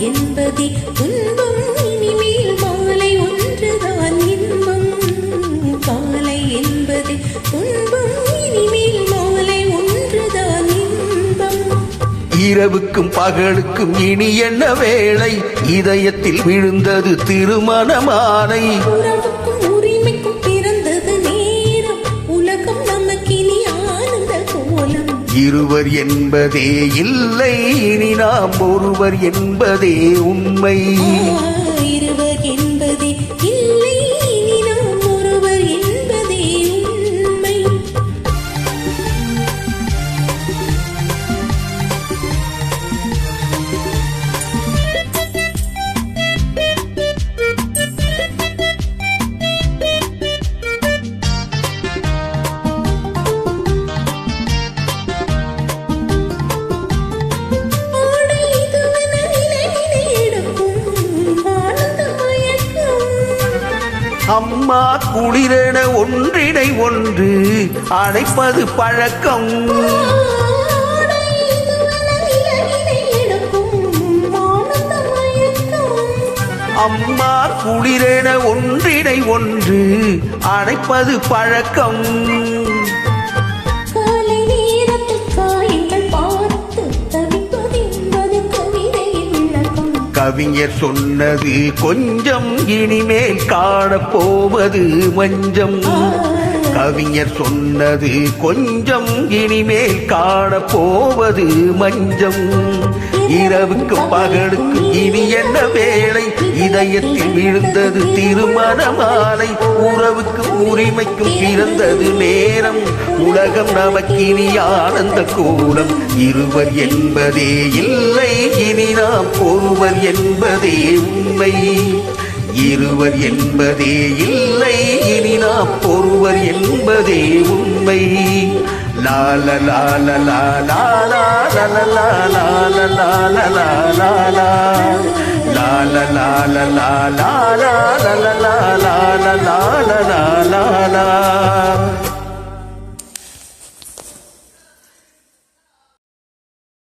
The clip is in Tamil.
என்பதே துன்பம் இனிமேல் மாலை ஒன்றுதான் இன்பம். காலை என்பதே துன்பம் இனிமேல் மாலை ஒன்றுதான் இன்பம். இரவுக்கும் பகலுக்கும் இனி என்ன வேளை? இதயத்தில் விழுந்தது திருமண மாலை உறவுக்கும் இருவர் என்பதே இல்லை இனி நாம் ஒருவர் என்பதே உண்மை. அம்மா குளிரென ஒன்றினை ஒன்று அழைப்பது பழக்கம். அம்மா குளிரென ஒன்றினை ஒன்று அழைப்பது பழக்கம். கவிஞர் சொன்னது கொஞ்சம் இனிமேல் காணப்போவது மஞ்சம். கவிஞர் சொன்னது கொஞ்சம் இனிமேல் காணப்போவது மஞ்சம். இரவுக்கு பகலுக்கு இனி என்ன வேலை இதயத்தில் விழுந்தது திருமண மாலை உறவுக்கு உரிமைக்கும் பிறந்தது நேரம். உலகம் நமக்கினி ஆனந்த கோலம் இருவர் என்பதே இல்லை. இனி நாம் ஒருவர் என்பதே உண்மை. இருவர் என்பதே இல்லை. இனி நாம் ஒருவர் என்பதே உண்மை. లాల లాల లాల లాల లాల లాల లాల లాల లాల లాల లాల లాల